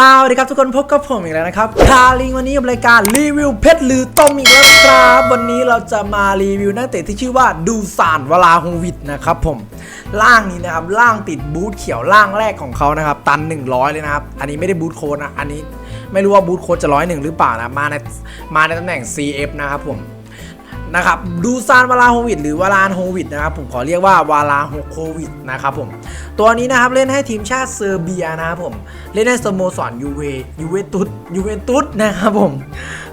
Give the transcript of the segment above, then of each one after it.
สวัสดีครับทุกคนพบกับผมอีกแล้วนะครับคาลิงวันนี้กับรายการรีวิวเพชรหรือต้มอีกแล้วครับวันนี้เราจะมารีวิวนักเตะที่ชื่อว่าดูซานวลาโฮวิดนะครับผมล่างนี้นะครับล่างติดบูทเขียวล่างแรกของเขานะครับตัน 100 เลยนะครับอันนี้ไม่ได้บูทโค้ดนะอันนี้ไม่รู้ว่าบูทโค้ดจะร้อยหนึ่งหรือเปล่านะมาในมาในตำแหน่ง CF นะครับผม นะครับดูซานวาลาโฮวิดหรือวาลานโฮวิดนะครับผมขอเรียกว่าวาลาโควิดนะครับผมตัวนี้นะครับเล่นให้ทีมชาติเซอร์เบียนะครับผมเล่นให้สโมสรยูเวยูเวนตุสยูเวนตุสนะครับผม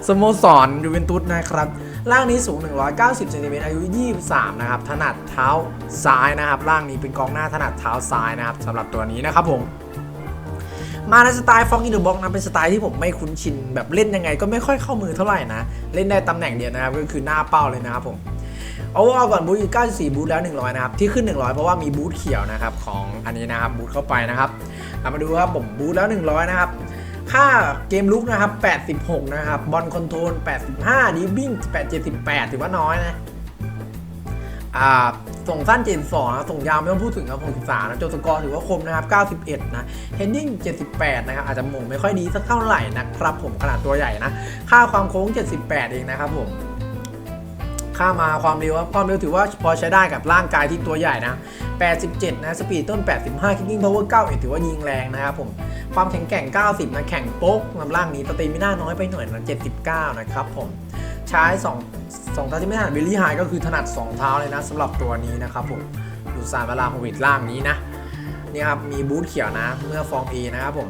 สโมสรยูเวนตุสนะครับร่างนี้สูง 190เซนติเมตรอายุ 23 นะครับ ถนัดเท้าซ้ายนะครับ ร่างนี้เป็นกองหน้าถนัดเท้าซ้ายนะครับสำหรับตัวนี้นะครับผม มาในสไตล์ฟองอินเดอร์บ็อกนะเป็นสไตล์ที่ผมไม่คุ้นชิน แบบเล่นยังไงก็ไม่ค่อยเข้ามือเท่าไหร่นะ เล่นได้ตำแหน่งเดียวนะครับ ก็คือหน้าเป้าเลยนะครับผมเอาเอาก่อนบูทอยู่94 บูทแล้ว 100 นะครับ ที่ขึ้น 100 เพราะว่ามีบูทเขียวนะครับของอันนี้นะครับบูทเข้าไปนะครับเรามาดูครับผมบูทแล้ว 100 นะครับค่าเกมลุกนะครับ 86 นะครับบอลคอนโทรล 85ดีบิ้ง878 ถือว่าน้อยนะ ส่งสั้น 72นะส่งยาวไม่ต้องพูดถึงครับ63นะโจสกอร์ถือว่าคมนะครับ 91 นะเฮนดิ้ง 78 นะครับ อาจจะหมงไม่ค่อยดีสักเท่าไหร่นะครับผมขนาดตัวใหญ่นะ ค่าความโค้ง 78 เองนะครับผมค่ามาความเร็วครับความเร็วถือว่าพอใช้ได้กับร่างกายที่ตัวใหญ่นะ 87 นะสปีดต้น 85 kicking power 91ถือว่ายิงแรงนะครับผมความแข็งแกร่ง 90 นะแข่งโป๊กลำล่างนี้สเตมิน่าน้อยไปหน่อยนะ 79 นะครับผม ใช้2งเท้าที่ไม่ถนัดเบลลี่ไฮก็คือถนัด 2 เท้าเลยนะสำหรับตัวนี้นะครับผมดูสารเวลาโควิดล่างนี้นะนี่ครับมีบูทเขียวนะเมื่อฟองเอนะครับผม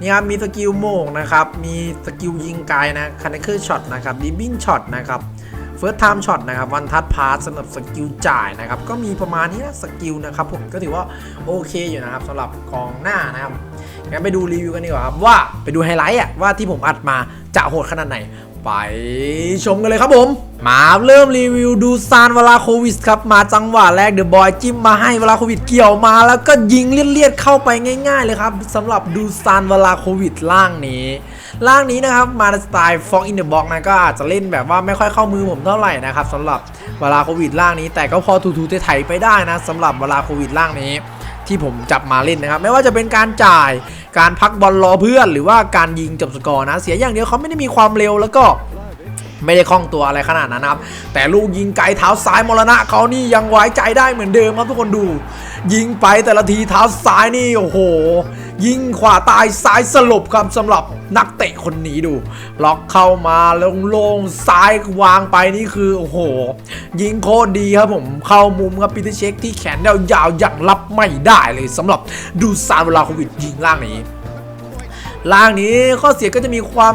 นี่ครับมีสกิลโมงนะครับมีสกิลยิงไกลนะคันเนคอร์ช็อตนะครับดิบิ้งช็อตนะครับ เฟิร์สไทม์ช็อตนะครับวันทัดพาสสำหรับสกิลจ่ายนะครับก็มีประมาณนี้นะสกิลนะครับผมก็ถือว่าโอเคอยู่นะครับสำหรับกองหน้านะครับงั้นไปดูรีวิวกันดีกว่าครับว่าไปดูไฮไลท์อะว่าที่ผมอัดมาจะโหดขนาดไหน ไปชมกันเลยครับผม มาเริ่มรีวิวดูซานวลาโควิดครับมาจังหวะแรกเดอะบอยจิ้มมาให้เวลาโควิดเกี่ยวมา แล้วก็ยิงเลียดๆเข้าไปง่าย ๆ เลยครับสำหรับดูซานเวลาโควิดล่างนี้ ล่างนี้นะครับมาสไตล์ฟองอินเดอะบ็อกนะก็อาจจะเล่นแบบว่าไม่ค่อยเข้ามือผมเท่าไหร่นะครับสำหรับเวลาโควิดล่างนี้ แต่ก็พอทูๆไถไปได้นะสำหรับเวลาโควิดล่างนี้ ที่ผมจับมาเล่นนะครับ ไม่ว่าจะเป็นการจ่ายการพักบอลรอเพื่อน หรือว่าการยิงจบสกอร์นะ เสียอย่างเดียวเขาไม่ได้มีความเร็วแล้วก็ไม่ได้คล่องตัวอะไรขนาดนั้นนะครับ แต่ลูกยิงไกลเท้าซ้ายมรณะเขานี่ยังไว้ใจได้เหมือนเดิมครับทุกคนดู ยิงไปแต่ละทีเท้าซ้ายนี่โอ้โห ยิงขวาตายซ้ายสลบครับสำหรับนักเตะคนนี้ดู ล็อกเข้ามาโล่งๆซ้ายวางไปนี่คือโอ้โห ยิงโคตรดีครับผมเข้ามุมครับปีเตอร์เช็คที่แขนยาวๆอย่างรับไม่ได้เลยสำหรับดูซานเวลาโควิดยิงล่างนี้ ล่างนี้ข้อเสียก็จะมีความ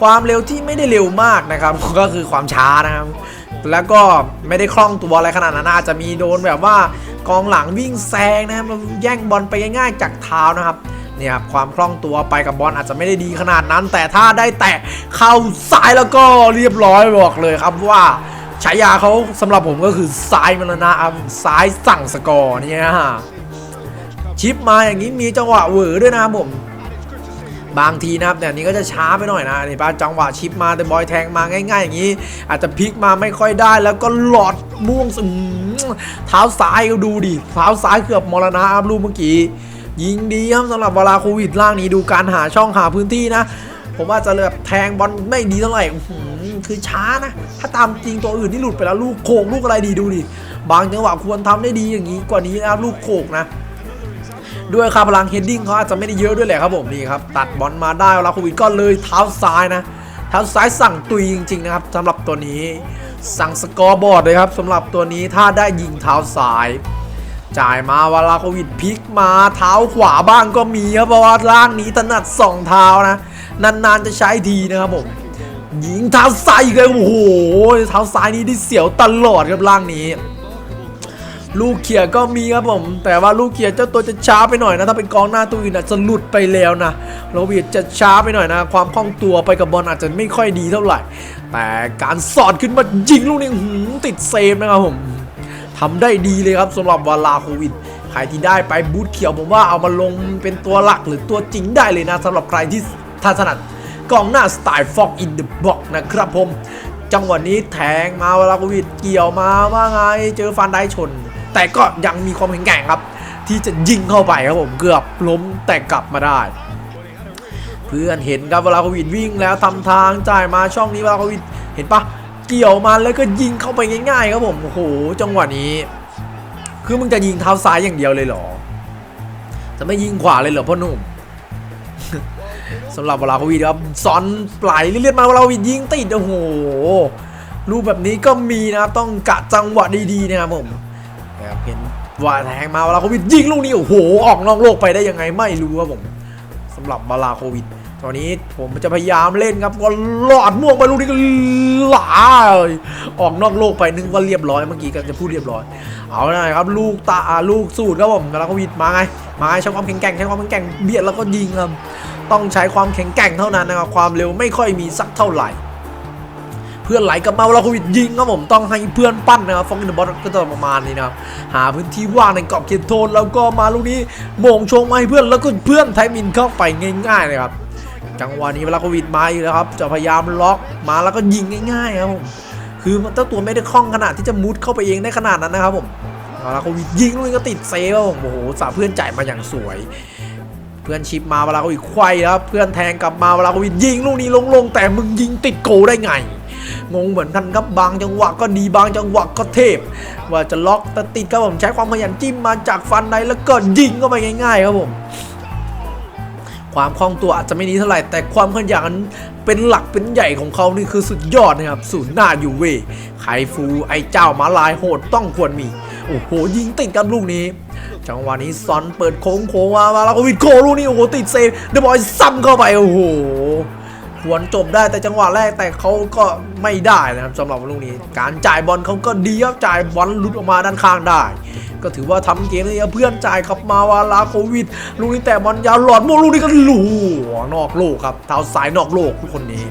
ความเร็วที่ไม่ได้เร็วมากนะครับ ก็คือความช้านะครับ แล้วก็ไม่ได้คล่องตัวอะไรขนาดนั้นอาจจะมีโดนแบบว่ากองหลังวิ่งแซงนะครับแย่งบอลไปง่ายๆจากเท้านะครับเนี่ยครับความคล่องตัวไปกับบอลอาจจะไม่ได้ดีขนาดนั้น แต่ถ้าได้แตะเข้าซ้ายแล้วก็เรียบร้อยบอกเลยครับว่าฉายาเขาสำหรับผมก็คือซ้ายมรณะครับซ้ายสั่งสกอร์เนี่ยฮะชิปมาอย่างนี้มีจังหวะเหวอด้วยนะครับผม บางทีนะครับแต่อันนี้ก็จะช้าไปหน่อยนะนี่ป้าจังหวะชิปมาแต่บอยแทงมาง่าย ๆ อย่างนี้ อาจจะพลิกมาไม่ค่อยได้ แล้วก็หลอดม่วงอืมเท้าซ้ายก็ดูดิเท้าซ้ายเกือบมรณะครับลูกเมื่อกี้ยิงดีครับสำหรับเวลาโควิดล่างนี้ดูการหาช่องหาพื้นที่นะ ผมว่าจะเลือกแทงบอลไม่ดีเท่าไหร่คือช้านะ ถ้าตามจริงตัวอื่นที่หลุดไปแล้วลูกโขกลูกอะไรดีดูดิบางจังหวะควรทำได้ดีอย่างนี้กว่านี้นะครับลูกโขกนะ ด้วยค่าพลังเฮดดิ้งเขาอาจจะไม่ได้เยอะด้วยแหละครับผมนี่ครับตัดบอลมาได้วลาโควิดก็เลยเท้าซ้ายนะเท้าซ้ายสั่งตุยจริงๆนะครับสำหรับตัวนี้สั่งสกอร์บอร์ดเลยครับสำหรับตัวนี้ถ้าได้ยิงเท้าซ้าย จ่ายมาเวลาโควิดพลิกมาเท้าขวาบ้างก็มีครับเพราะว่าล่างนี้ถนัดสองเท้านะนานๆจะใช้ทีนะครับผมยิงเท้าซ้ายเลยโอ้โหเท้าซ้ายนี้ได้เสียวตลอดครับล่างนี้ ลูกเขียก็มีครับผม แต่ว่าลูกเขียเจ้าตัวจะช้าไปหน่อยนะถ้าเป็นกองหน้าตัวอื่นอาจจะหลุดไปแล้วนะโรเบียจะช้าไปหน่อยนะ ความคล่องตัวไปกับบอลอาจจะไม่ค่อยดีเท่าไหร่ แต่การสอดขึ้นมายิงลูกนี้หืมติดเซฟนะครับผมทำได้ดีเลยครับสำหรับวาลาโควิดใครที่ได้ไปบูทเขียวผมว่าเอามาลงเป็นตัวหลักหรือตัวจริงได้เลยนะสำหรับใครที่ท่าถนัดกองหน้าสไตล์ฟอกอินเดอะบ็อกนะครับผม จังหวะนี้แทงมาวลาโควิดเกี่ยวมาว่าไงเจอฟันได้ชน แต่ก็ยังมีความแข็งแกร่งครับ ที่จะยิงเข้าไปครับผมเกือบล้มแต่กลับมาได้ เพื่อนเห็นครับเวลาควิดวิ่งแล้วทำทางจ่ายมาช่องนี้เวลาควิดเห็นปะเกี่ยวมาแล้วก็ยิงเข้าไปง่ายๆครับผมโอ้โหจังหวะนี้ คือมึงจะยิงเท้าซ้ายอย่างเดียวเลยเหรอ จะไม่ยิงขวาเลยเหรอพ่อหนุ่มสำหรับเวลาควิดครับซอนไหลเรื่อยๆมาเวลาควิดยิงติดโอ้โหรูปแบบนี้ก็มีนะครับต้องกะจังหวะดีๆนะครับผม นะครับเห็นว่าแทงมาเวลาโควิดยิงลูกนี้โอ้โหออกนอกโลกไปได้ยังไงไม่รู้ครับผมสำหรับบาลาโควิดตอนนี้ผมจะพยายามเล่นครับก็หลอดม่วงไปลูกนี้ก็หลาเลยออกนอกโลกไปนึกว่าเรียบร้อยเมื่อกี้ก็จะพูดเรียบร้อย เอาหน่อยครับลูกตาอ่าลูกสูตรครับผมแล้วก็วิดมาไงมาไงใช้ความแข็งแกร่งใช้ความแข็งแกร่งเบียดแล้วก็ยิงครับต้องใช้ความแข็งแกร่งเท่านั้นนะครับความเร็วไม่ค่อยมีสักเท่าไหร่ เพื่อนไหลกับมาเวลาโควิดยิงครับผมต้องให้เพื่อนปั้นนะครับฟองกินบอลก็จะประมาณนี้นะครับหาพื้นที่ว่างในกรอบเขตโทนแล้วก็มาลูกนี้โมงชงมาให้เพื่อนแล้วก็เพื่อนไทมินเข้าไปง่ายๆเลยครับจังหวะนี้เวลาโควิดมาอยู่แล้วครับจะพยายามล็อกมาแล้วก็ยิงง่ายๆครับผมคือเจ้าตัวไม่ได้คล่องขนาดที่จะมุดเข้าไปเองได้ขนาดนั้นนะครับผมเวลาโควิดยิงลูกนี้ก็ติดเซฟครับผมโอ้โหสาเพื่อนจ่ายมาอย่างสวยเพื่อนชิปมาเวลาโควิดควายครับเพื่อนแทงกลับมาเวลาโควิดยิงลูกนี้ลงๆแต่มึงยิงติดโกได้ไง งงเหมือนกันครับบางจังหวะก็ดีบางจังหวะก็เทพ ว่าจะล็อกแต่ติดครับผมใช้ความขยันจิ้มมาจากฟันในแล้วก็ยิงเข้าไปง่าย ๆ ครับผมความคล่องตัวอาจจะไม่ดีเท่าไหร่ แต่ความขยันเป็นหลักเป็นใหญ่ของเขานี่คือสุดยอดนะครับศูนย์หน้าอยู่เวยไคฟูไอเจ้ามาลายโหดต้องควรมี โอ้โห ยิงติดครับลูกนี้ จังหวะนี้ซอนเปิดโค้งโค้งมามาแล้วก็วิดโคลูกนี้โอ้โหติดเซฟเดอะบอยซ้ำเข้าไปโอ้โห ควรจบได้แต่จังหวะแรกแต่เขาก็ไม่ได้นะครับสำหรับลูกนี้ การจ่ายบอลเขาก็ดีครับจ่ายบอลหลุดออกมาด้านข้างได้ ก็ถือว่าทำเกมนี้เพื่อนจ่ายขับมาวาลาโควิด ลูกนี้แต่บอลยาวหลอดโมลูกนี้ก็หลูนอกโลกครับเท้าสายนอกโลกทุกคนนี้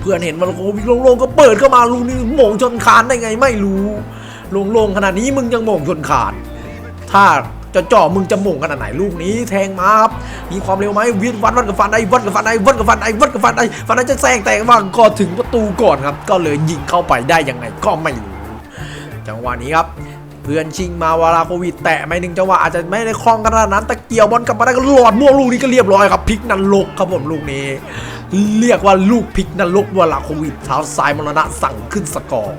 เพื่อนเห็นมันโควิดโล่งๆก็เปิดเข้ามาลูกนี้หม่งชนคานได้ไงไม่รู้โล่งๆขนาดนี้มึงยังหม่งชนคานถ้า จะจ่อมึงจะหม่งขนาดไหนลูกนี้แทงมาครับมีความเร็วไหมวิดวัดวัดกับฟันไอ้วัดกับฟันไอ้วัดกับฟันไอ้วัดกับฟันไอ้ฟันไอ้จะแซงแต่ว่าก็ถึงประตูก่อนครับ ก็เลยยิงเข้าไปได้ยังไงก็ไม่รู้จังหวะนี้ครับเพื่อนชิงมาวาลาโควิดแตะไม่หนึ่งจังหวะอาจจะไม่ได้คล่องขนาดนั้นแต่เกี่ยวบอลกลับมาได้ก็หลอดม่วงลูกนี้ก็เรียบร้อยครับพลิกนันลกครับผมลูกนี้ เรียกว่าลูกพลิกนันลกวาลาโควิดเท้าซ้ายมรณะสั่งขึ้นสกอร์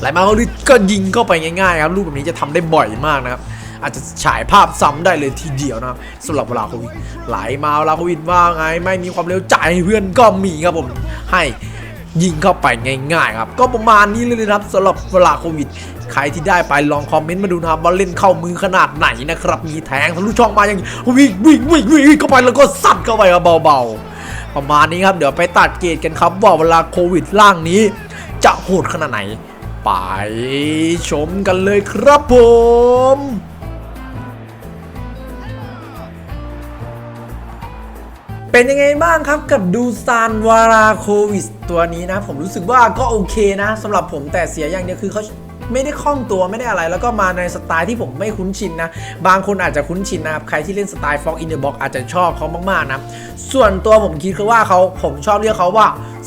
ไหลมาเขาก็ยิงเข้าไปง่ายๆครับลูกแบบนี้จะทำได้บ่อยมากนะครับ อาจจะฉายภาพซ้ำได้เลยทีเดียวนะครับสำหรับเวลาโควิดไหลมาเวลาโควิดว่าไง ไม่มีความเร็วจ่ายเพื่อนก็มีครับผมให้ยิงเข้าไปง่ายๆครับ ก็ประมาณนี้เลยนะครับสำหรับเวลาโควิด ใครที่ได้ไปลองคอมเมนต์มาดูนะครับว่าเล่นเข้ามือขนาดไหนนะครับ มีแทงทะลุช่องมาอย่างวิ่งวิ่งวิ่งวิ่งเข้าไปแล้วก็ซัดเข้าไปครับเบาๆ ประมาณนี้ครับเดี๋ยวไปตัดเกรดกันครับว่าเวลาโควิดร่างนี้ จะโหดขนาดไหน ไปชมกันเลยครับผม เป็นยังไงบ้างครับกับดูซานวาราโควิสตัวนี้นะ ผมรู้สึกว่าก็โอเคนะสำหรับผมแต่เสียอย่างเดียวคือเขาไม่ได้คล่องตัวไม่ได้อะไร แล้วก็มาในสไตล์ที่ผมไม่คุ้นชินนะ บางคนอาจจะคุ้นชินนะครับ ใครที่เล่นสไตล์ฟ็อกอินเดอะบ็อกอาจจะชอบเขามากๆนะ ส่วนตัวผมคิดคือว่าเขาผมชอบเรียกเขาว่า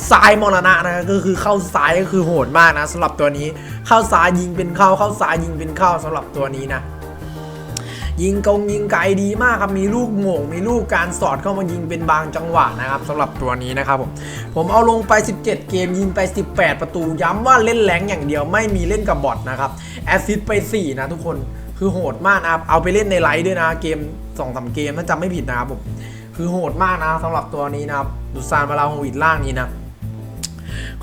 ซ้ายมรณะนะก็คือเข้าซ้ายก็คือโหดมากนะสำหรับตัวนี้เข้าซ้ายยิงเป็นเข้าเข้าซ้ายยิงเป็นเข้าสำหรับตัวนี้นะ ยิงกงยิงไกลดีมากครับ มีลูกโหม่งมีลูกการสอดเข้ามายิงเป็นบางจังหวะนะครับสำหรับตัวนี้นะครับผมผมเอาลงไป 17 เกมยิงไป 18 ประตู ย้ำว่าเล่นแรงอย่างเดียวไม่มีเล่นกับบอทนะครับแอสซิสต์ไป 4 นะทุกคนคือโหดมากนะครับเอาไปเล่นในไลฟ์ด้วยนะเกม2อสเกมถ้าจำไม่ผิดนะครับผมคือโหดมากนะสำหรับตัวนี้นะครับดูซานมาลาโฮวิดล่างนี้นะ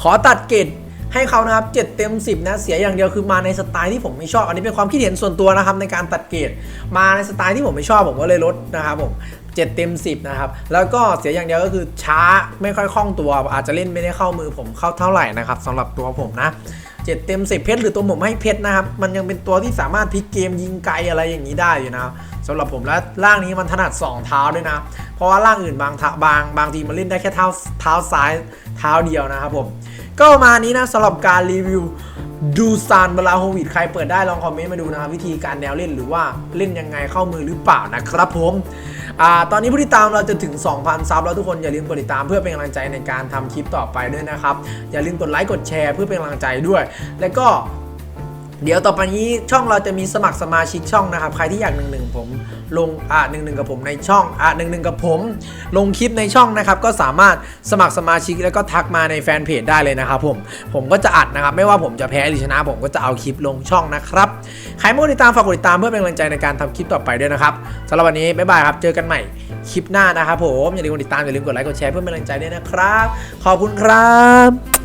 ขอตัดเกรด ให้เขานะครับเเต็ม 10 นะ เสียอย่างเดียวคือมาในสไตล์ที่ผมไม่ชอบ อันนี้เป็นความคิดเห็นส่วนตัวนะครับในการตัดเกรดมาในสไตล์ที่ผมไม่ชอบผมก็เลยลดนะครับผม7เต็ม 10 นะครับ แล้วก็เสียอย่างเดียวก็คือช้าไม่ค่อยคล่องตัว อาจจะเล่นไม่ได้เข้ามือผมเข้าเท่าไหร่นะครับสำหรับตัวผมนะ 7 เต็ม 10 เพชรหรือตัวผมให้เพชรนะครับ มันยังเป็นตัวที่สามารถพลิกเกมยิงไกลอะไรอย่างนี้ได้อยู่นะครับสำหรับผมและร่างนี้มันถนัด 2 เท้าด้วยนะ เพราะว่าร่างอื่นบางบางบางทีมันเล่นได้แค่เท้าเท้าซ้ายเท้าเดียวนะครับผมก็ประมาณนี้นะสำหรับการรีวิวดูซานบลาโฮวิดใครเปิดได้ลองคอมเมนต์มาดูนะครับวิธีการแนวเล่นหรือว่าเล่นยังไงเข้ามือหรือเปล่านะครับผม อ่าตอนนี้ผู้ติดตามเราจะถึง 2,000 ซับแล้วทุกคนอย่าลืมกดติดตามเพื่อเป็นกำลังใจในการทำคลิปต่อไปด้วยนะครับ อย่าลืมกดไลค์กดแชร์เพื่อเป็นกำลังใจด้วย แล้วก็เดี๋ยวต่อไปนี้ช่องเราจะมีสมัครสมาชิกช่องนะครับ ใครที่อยากหนึ่งหนึ่งผม ลงอ่าหนึ่งหนึ่งกับผมในช่องอ่าหนึ่งหนึ่งกับผม ลงคลิปในช่องนะครับก็สามารถสมัครสมาชิกแล้วก็ทักมาในแฟนเพจได้เลยนะครับผมผมก็จะอัดนะครับไม่ว่าผมจะแพ้หรือชนะ ผมก็จะเอาคลิปลงช่องนะครับใครไม่กดติดตามฝากกดติดตามเพื่อเป็นกำลังใจในการทำคลิปต่อไปด้วยนะครับสำหรับวันนี้บ๊ายบายครับเจอกันใหม่คลิปหน้านะครับผมอย่าลืมกดติดตามอย่าลืมกดไลค์กดแชร์เพื่อเป็นกำลังใจด้วยนะครับ ขอบคุณครับ